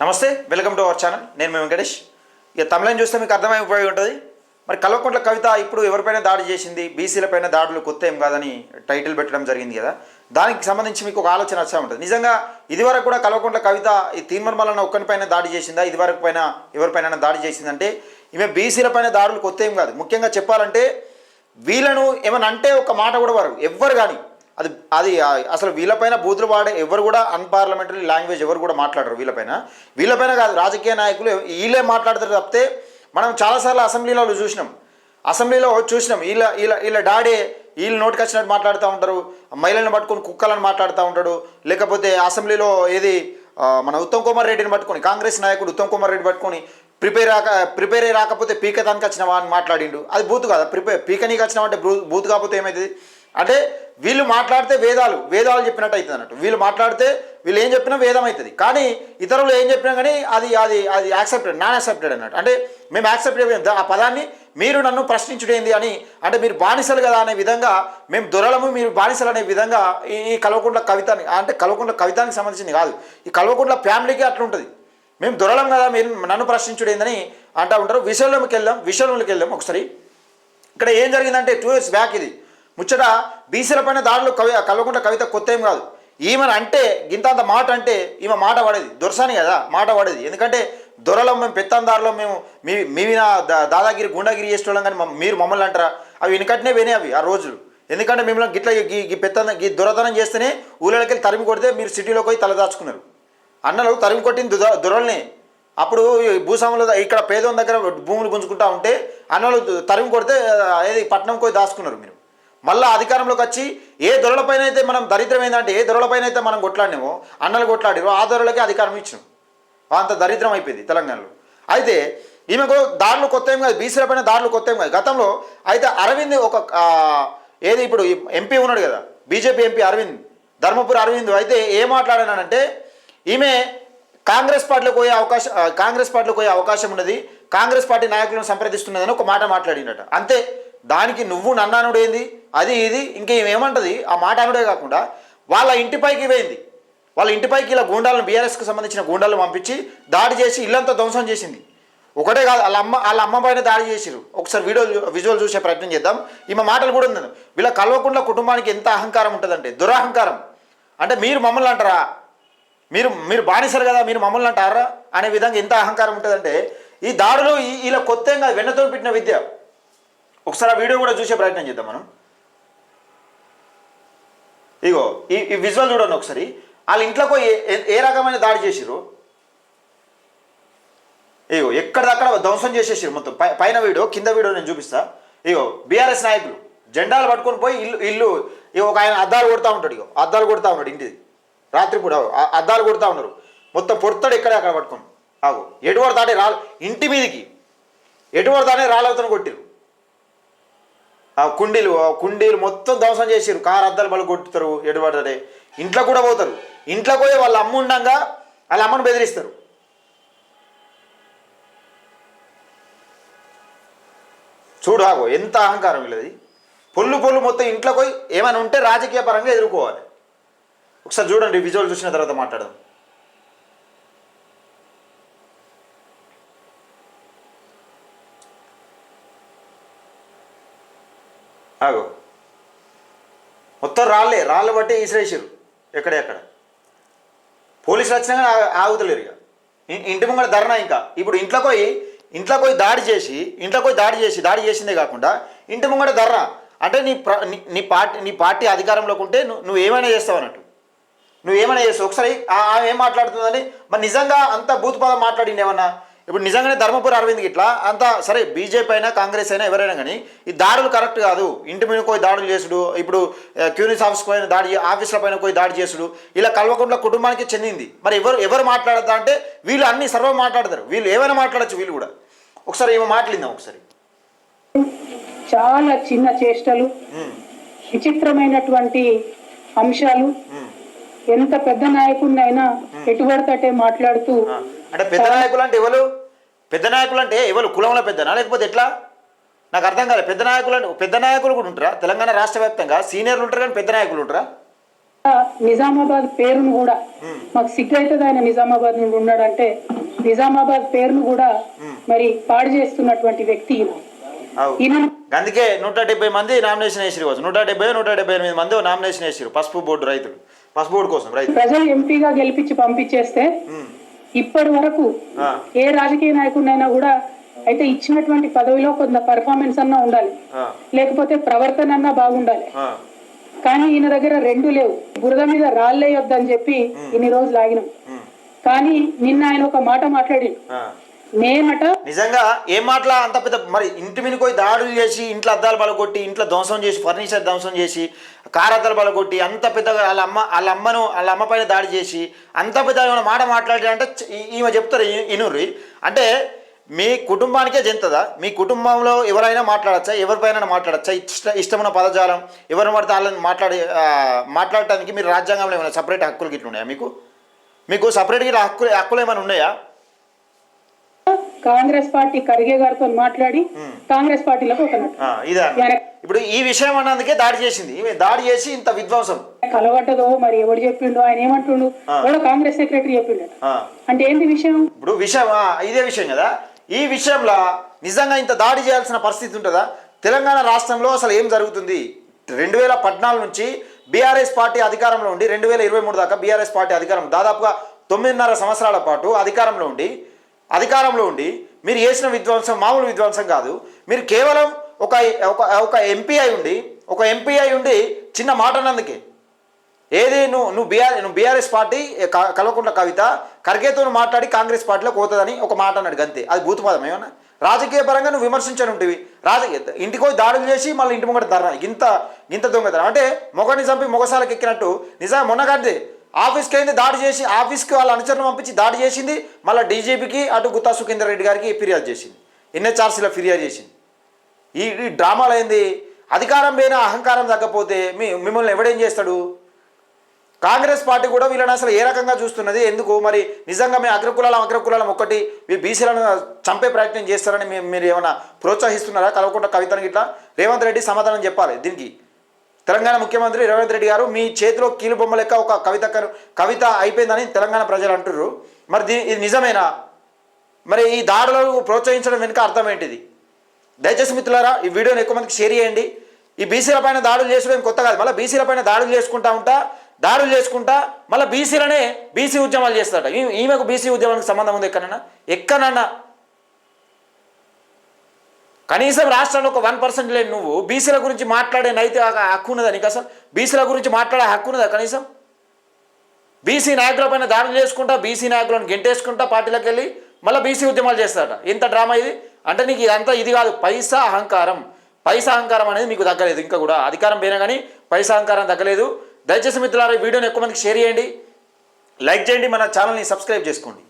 నమస్తే welcome to our channel. నేను మేము వెంకటేష్. ఇక తమిళని చూస్తే మీకు అర్థమైపోయి ఉంటుంది. మరి కల్వకుంట్ల కవిత ఇప్పుడు ఎవరిపైన దాడి చేసింది? బీసీలపైన దాడులు కొత్త ఏం కాదని టైటిల్ పెట్టడం జరిగింది కదా. దానికి సంబంధించి మీకు ఒక ఆలోచన వచ్చా ఉంటుంది. నిజంగా ఇదివరకు కూడా కల్వకుంట్ల కవిత ఈ తీన్మర్మలన్న ఒక్కనిపైన దాడి చేసిందా? ఇదివరకు పైన ఎవరిపైన దాడి చేసిందంటే ఈమె బీసీలపైన దాడులు కొత్త ఏం కాదు. ముఖ్యంగా చెప్పాలంటే వీళ్ళను ఏమైనా అంటే ఒక మాట కూడా వారు ఎవ్వరు కానీ అది అది అసలు వీళ్ళపైన బూతులు వాడే ఎవరు కూడా అన్పార్లమెంటరీ లాంగ్వేజ్ ఎవరు కూడా మాట్లాడరు వీళ్ళపైన. వీళ్ళపైన కాదు రాజకీయ నాయకులు వీళ్ళే మాట్లాడతారు తప్పితే మనం చాలాసార్లు అసెంబ్లీలో చూసినాం. అసెంబ్లీలో చూసినాం వీళ్ళ వీళ్ళ వీళ్ళ డాడీ వీళ్ళు నోటికి వచ్చినట్టు మాట్లాడుతూ ఉంటారు మహిళలను పట్టుకొని కుక్కలను మాట్లాడుతూ ఉంటాడు లేకపోతే అసెంబ్లీలో ఏది మన ఉత్తమ్ కుమార్ రెడ్డిని పట్టుకొని కాంగ్రెస్ నాయకుడు ఉత్తమ్ కుమార్ రెడ్డి పట్టుకొని ప్రిపేర్ రాక ప్రిపేర్ అయ్యి రాకపోతే పీకతానికి వచ్చినవా అని మాట్లాడిండు. అది బూత్ కాదు ప్రిపేర్ పీకనీకి వచ్చినావంటే అంటే బూత్ కాకపోతే ఏమవుతుంది అంటే వీళ్ళు మాట్లాడితే వేదాలు వేదాలు చెప్పినట్టు అవుతుంది అన్నట్టు. వీళ్ళు మాట్లాడితే వీళ్ళు ఏం చెప్పినా వేదం అవుతుంది. కానీ ఇతరులు ఏం చెప్పినా కానీ అది అది అది యాక్సెప్టెడ్ నాన్ యాక్సెప్టెడ్ అన్నట్టు. అంటే మేము యాక్సెప్ట్ ఆ పదాన్ని మీరు నన్ను ప్రశ్నించుడేంది అని అంటే మీరు బానిసలు కదా అనే విధంగా మేము దొరలము మీరు బానిసలు అనే విధంగా ఈ కల్వకుంట్ల కవితని అంటే కల్వకుంట్ల కవితానికి సంబంధించింది కాదు. ఈ కల్వకుంట్ల ఫ్యామిలీకి అట్లుంటుంది మేము దొరలం కదా మీరు నన్ను ప్రశ్నించుడేందని అంటూ ఉంటారు. విషయంలోకి వెళ్ళాం విషయంలోకి వెళ్ళాం ఒకసారి. ఇక్కడ ఏం జరిగిందంటే టూ ఇయర్స్ బ్యాక్ ఇది. ముచ్చట బీసీల పైన దాడులు కవి కలవకుండా కవిత కొత్త ఏం కాదు. ఈమెను అంటే గింతంత మాట అంటే ఈమె మాట పడేది. దొరసాని కదా మాట పడేది. ఎందుకంటే దొరలో మేము పెత్తందారులో మేము మీ మీ దాదాగిరి గుండాగిరి చేసేవాళ్ళం కానీ మీరు మమ్మల్ని అంటారా? అవి వెనకట్నే పోయినాయి అవి ఆ రోజులు. ఎందుకంటే మిమ్మల్ని గిట్ల గీ గీ పెత్త చేస్తేనే ఊళ్ళకి వెళ్ళి తరిమి కొడితే మీరు సిటీలోకి పోయి తలదాచుకున్నారు అన్నలు తరిమి కొట్టింది దురల్ని. అప్పుడు భూస్వాములు భూస్వాముల ఇక్కడ పేదోని దగ్గర భూములు గుంజుకుంటా ఉంటే అన్నలు తరిమి కొడితే ఆ, ఏది పట్నం పోయి దాచుకున్నారు మీరు. మళ్ళీ అధికారంలోకి వచ్చి ఏ దొరలపైన అయితే మనం దరిద్రం ఏంటంటే ఏ దొరలపైన అయితే మనం కొట్లాడినామో అన్నలు కొట్లాడిరో ఆ దొరలకే అధికారం ఇచ్చినాం. అంత దరిద్రం అయిపోయింది తెలంగాణలో. అయితే ఈమెకు దారులు కొత్త ఏం కాదు బీసీల పైన దారులు కొత్త ఏం కాదు. గతంలో అయితే అరవింద్ ఒక ఏది ఇప్పుడు ఎంపీ ఉన్నాడు కదా బీజేపీ ఎంపీ అరవింద్ ధర్మపురి అరవింద్ అయితే ఏం మాట్లాడానంటే ఈమె కాంగ్రెస్ పార్టీలోకి పోయే అవకాశం కాంగ్రెస్ పార్టీలోకి పోయే అవకాశం ఉన్నది కాంగ్రెస్ పార్టీ నాయకులను సంప్రదిస్తున్నదని ఒక మాట మాట్లాడినట. అంతే దానికి నువ్వు నన్నానుడు ఏంది అది ఇది ఇంకేమేమంటది ఆ మాట అనుడే కాకుండా వాళ్ళ ఇంటిపైకి పోయింది. వాళ్ళ ఇంటిపైకి ఇలా గూండాలను బీఆర్ఎస్కి సంబంధించిన గూండాలను పంపించి దాడి చేసి ఇల్లంతా ధ్వంసం చేసింది. ఒకటే కాదు వాళ్ళ అమ్మ వాళ్ళ అమ్మ పైన దాడి చేసిరు ఒకసారి వీడియో విజువల్ చూసే ప్రయత్నం చేద్దాం. ఈమె మాటలు కూడా ఉంది వీళ్ళ కల్వకుంట్ల కుటుంబానికి ఎంత అహంకారం ఉంటుందంటే దురహంకారం. అంటే మీరు మమ్మల్ని అంటారా? మీరు మీరు బానిసరు కదా మీరు మమ్మల్ని అంటారా? అనే విధంగా ఎంత అహంకారం ఉంటుందంటే ఈ దాడులు ఈ- ఇలా కొత్త వెన్నతో పెట్టిన విద్య. ఒకసారి ఆ వీడియో కూడా చూసే ప్రయత్నం చేద్దాం మనం. ఇగో ఈ ఈ విజువల్ చూడండి ఒకసారి. వాళ్ళ ఇంట్లోకి ఏ ఏ- ఏ రకమైన దాడి చేసిరు ఇగో ఎక్కడిదక్కడ ధ్వంసం చేసేసారు మొత్తం. పై పైన వీడియో కింద వీడియో నేను చూపిస్తా. ఇగో బీఆర్ఎస్ నాయకులు జెండాలు పట్టుకొని పోయి ఇల్లు ఇల్లు ఇగో ఒక ఆయన అద్దాలు కొడతా ఉంటాడు ఇగో. అద్దాలు కొడతా ఉన్నాడు ఇంటిది. రాత్రిపూట అద్దాలు కొడతా ఉన్నారు. మొత్తం పొడతాడు ఎక్కడ అక్కడ పట్టుకొని. ఆగు. ఎటువరు దాటే రా ఇంటి మీదకి. ఎటువరు దాటే రాళ్ళతో కొట్టిరు ఆ కుండీలు ఆ కుండీలు మొత్తం ధ్వంసం చేసారు కారు అద్దాలు బలు కొట్టుతారు ఎటుపడతారే ఇంట్లో కూడా పోతారు. ఇంట్లో పోయి వాళ్ళ అమ్మ ఉండంగా వాళ్ళ అమ్మను బెదిరిస్తారు. చూడు ఆగో ఎంత అహంకారం వీళ్ళది. పొల్లు పొల్లు మొత్తం ఇంట్లో పోయి ఏమైనా ఉంటే రాజకీయ పరంగా ఎదుర్కోవాలి. ఒకసారి చూడండి విజువల్ చూసిన తర్వాత మాట్లాడదాం. ఆగో. మొత్తం రాళ్ళే రాళ్ళు బట్టి ఈసిరేసారు ఎక్కడెక్కడ పోలీసులు వచ్చినా కానీ ఆగుతలేరు ఇక. ఇంటి ముంగడ ధర్నా ఇంకా. ఇప్పుడు ఇంట్లో పోయి ఇంట్లో పోయి దాడి చేసి ఇంట్లో పోయి దాడి చేసి దాడి చేసిందే కాకుండా ఇంటి ముంగడ ధర్నా. అంటే నీ ప్ర నీ- పార్టీ నీ పార్టీ అధికారంలోకి ఉంటే నువ్వు నువ్వు ఏమైనా చేస్తావు అన్నట్టు. నువ్వు ఏమైనా చేస్తావు. ఒకసారి ఆమె ఏం మాట్లాడుతుందని మరి నిజంగా అంత భూతపదం మాట్లాడింది ఏమన్నా? ఇప్పుడు నిజంగానే ధర్మపురి అరవింద్ ఇట్లా? అంత సరే బీజేపీ అయినా కాంగ్రెస్ అయినా ఎవరైనా కానీ ఈ దాడులు కరెక్ట్ కాదు. ఇంటి మీద పోయి దాడులు చేసుడు ఇప్పుడు క్యూనిస్ ఆఫీస్ పైన దాడి ఆఫీసుల పైన పోయి దాడి చేసుడు ఇలా కల్వకుంట్ల కుటుంబానికి చెందింది. మరి ఎవరు ఎవరు మాట్లాడదా అంటే వీళ్ళు అన్ని సర్వం మాట్లాడతారు. వీళ్ళు ఏమైనా మాట్లాడచ్చు వీళ్ళు కూడా. ఒకసారి ఏమో మాట్లాడిందాం ఒకసారి. చాలా చిన్న చేష్టలు విచిత్రమైనటువంటి అంశాలు. ఎంత పెద్ద నాయకుడినైనా ఎటువడతటే మాట్లాడుతూ అంటే పెద్ద నాయకులు అంటే ఎవరు? పెద్ద నాయకులు అంటే ఎవరు? కులంలో పెద్దనా? లేకపోతే ఎట్లా? నాకు అర్థం కాలేదు పెద్ద నాయకులు అంటే పెద్ద నాయకులు కూడా ఉంటారా? తెలంగాణ రాష్ట్ర వ్యాప్తంగా సీనియర్లు ఉంటారు కానీ పెద్ద నాయకులు ఉంటారా? నిజామాబాద్ పేరును కూడా మాకు సిగ్గైతుంది ఆయన నిజామాబాద్ నుండి ఉన్నాడంటే నిజామాబాద్ పేరును కూడా మరి పాడు చేస్తున్నటువంటి వ్యక్తి అందుకే నూట డెబ్బై మంది నామినేషన్ వేసిరు కావచ్చు నూట డెబ్బై నూట డెబ్బై ఎనిమిది మంది నామినేషన్ వేసిరు పసుపు బోర్డు రైతులు. పసుపు బోర్డు కోసం రైతులు. ప్రజలు ఎంపీగా గెలిపించి పంపించేస్తే. ఇప్పటి వరకు ఏ రాజకీయ నాయకుడినైనా కూడా అయితే ఇచ్చినటువంటి పదవిలో కొంత పర్ఫార్మెన్స్ అన్నా ఉండాలి. లేకపోతే ప్రవర్తన అన్నా బాగుండాలి. కానీ ఈయన దగ్గర రెండు లేవు. బురద మీద రాళ్ళేయొద్దని చెప్పి ఇన్ని రోజులు ఆగినాం. కానీ నిన్న ఆయన ఒక మాట మాట్లాడి. నేనట నిజంగా ఏం మాటలా అంత పెద్ద మరి ఇంటి మీద పోయి దాడులు చేసి ఇంట్లో అద్దాలు బలగొట్టి ఇంట్లో ధ్వంసం చేసి ఫర్నిచర్ ధ్వంసం చేసి కారద్దాలు కొట్టి అంత పెద్దగా వాళ్ళ అమ్మ వాళ్ళ అమ్మను వాళ్ళ అమ్మ పైన దాడి చేసి అంత పెద్ద ఏమైనా మాట మాట్లాడారంటే ఈమె చెప్తారు ఇనుర్రి. అంటే మీ కుటుంబానికే జంతదా? మీ కుటుంబంలో ఎవరైనా మాట్లాడచ్చా? ఎవరిపైన మాట్లాడచ్చా? ఇష్ట ఇష్టమైన పదజాలం ఎవరిని పడితే వాళ్ళని మాట్లాడి మాట్లాడటానికి మీరు రాజ్యాంగంలో ఏమైనా సపరేట్ హక్కులు గిట్ల ఉన్నాయా మీకు? మీకు సపరేట్గా హక్కులు హక్కులు ఏమైనా ఉన్నాయా? కాంగ్రెస్ పార్టీ ఖర్గే గారితో మాట్లాడి కాంగ్రెస్ పార్టీలోకి అన్న. ఇప్పుడు ఈ విషయం అన్నందుకే దాడి చేసింది. ఈమె దాడి చేసి ఇంత విధ్వంసం. కలవడ్డదో మరి ఎవడు చెప్పిండు ఆయన ఏమంటుండు? కూడా కాంగ్రెస్ సెక్రటరీ చెప్పిండు అంటే ఏంది విషయం? ఇప్పుడు విషయం ఇదే విషయం కదా. ఈ విషయంలో నిజంగా ఇంత దాడి చేయాల్సిన పరిస్థితి ఉంటుందా? తెలంగాణ రాష్ట్రంలో అసలు ఏం జరుగుతుంది? రెండు వేల పద్నాలుగు నుంచి బీఆర్ఎస్ పార్టీ అధికారంలో ఉండి రెండు వేల ఇరవై మూడు దాకా బీఆర్ఎస్ పార్టీ అధికారం దాదాపుగా తొమ్మిదిన్నర సంవత్సరాల పాటు అధికారంలో ఉండి అధికారంలో ఉండి మీరు చేసిన విధ్వంసం మామూలు విధ్వంసం కాదు. మీరు కేవలం ఒక ఒక ఒక ఎంపీ అయి ఉండి ఒక ఎంపీ అయి ఉండి చిన్న మాట అన్నందుకే. ఏది నువ్వు నువ్వు బీఆర్ నువ్వు బీఆర్ఎస్ పార్టీ క- కల్వకుంట్ల కవిత ఖర్గేతో మాట్లాడి కాంగ్రెస్ పార్టీలో పోతుందని ఒక మాట అన్నాడు గంతే. అది భూతపదం ఏమన్నా? రాజకీయ పరంగా నువ్వు విమర్శించని ఉంటివి రాజకీయ ఇంటికి పోయి దాడులు చేసి మళ్ళీ ఇంటి ముంగట ధర ఇంత ఇంత దొంగతనం. అంటే మొగని చంపి మొగసాలకు ఎక్కినట్టు. నిజంగా మొన్నగాడిదే ఆఫీస్కి అయింది దాడి చేసి ఆఫీస్కి వాళ్ళ అనుచరణ పంపించి దాడి చేసింది మళ్ళీ డీజీపీకి అటు గుత్తా సుఖేందర్ రెడ్డి గారికి ఫిర్యాదు చేసింది. ఎన్హెచ్ఆర్సీలో ఫిర్యాదు చేసింది. ఈ ఈ డ్రామాలు ఏంది? అధికారం పోయినా అహంకారం తగ్గపోతే మీ మిమ్మల్ని ఎవడేం చేస్తాడు? కాంగ్రెస్ పార్టీ కూడా వీళ్ళని అసలు ఏ రకంగా చూస్తున్నది? ఎందుకు? మరి నిజంగా మేము అగ్రకులాలం అగ్రకులాలం ఒక్కటి మీ బీసీలను చంపే ప్రయత్నం చేస్తారని మీరు ఏమైనా ప్రోత్సహిస్తున్నారా? కలవకుండా కవితను ఇట్లా రేవంత్ రెడ్డి సమాధానం చెప్పాలి దీనికి. తెలంగాణ ముఖ్యమంత్రి రేవంత్ రెడ్డి గారు మీ చేతిలో కీలు బొమ్మ లెక్క ఒక కవిత కవిత అయిపోయిందని తెలంగాణ ప్రజలు అంటున్నారు మరి దీ ఇది నిజమేనా? మరి ఈ దాడులను ప్రోత్సహించడం వెనుక అర్థం ఏంటిది? దయచేసి మిత్రులారా ఈ వీడియోని ఎక్కువ మందికి షేర్ చేయండి. ఈ బీసీల పైన దాడులు చేసుడు కొత్త కాదు. మళ్ళీ బీసీల పైన దాడులు చేసుకుంటా ఉంటా దాడులు చేసుకుంటా మళ్ళీ బీసీలనే బీసీ ఉద్యమాలు చేస్తాట ఈ- ఈమెకు బీసీ ఉద్యమానికి సంబంధం ఉంది ఎక్కడన్నా ఎక్కడన్నా? కనీసం రాష్ట్రంలో ఒక వన్ పర్సెంట్ లేని నువ్వు బీసీల గురించి మాట్లాడే నైతిక హక్కు ఉన్నదా నీకు అసలు? బీసీల గురించి మాట్లాడే హక్కు ఉన్నదా కనీసం? బీసీ నాయకుల పైన దాడులు చేసుకుంటా బీసీ నాయకులను గెంటేసుకుంటా పార్టీలకు వెళ్ళి మళ్ళీ బీసీ ఉద్యమాలు చేస్తాడట ఇంత డ్రామా ఇది? అంటే నీకు ఇదంతా ఇది కాదు. పైసా అహంకారం. పైసా అహంకారం అనేది మీకు తగ్గలేదు. ఇంకా కూడా అధికారం పోయినా కానీ పైసా అహంకారం తగ్గలేదు. దయచేసి మిత్రులారా ఈ వీడియోని ఎక్కువ మందికి షేర్ చేయండి. లైక్ చేయండి. మన ఛానల్ని సబ్స్క్రైబ్ చేసుకోండి.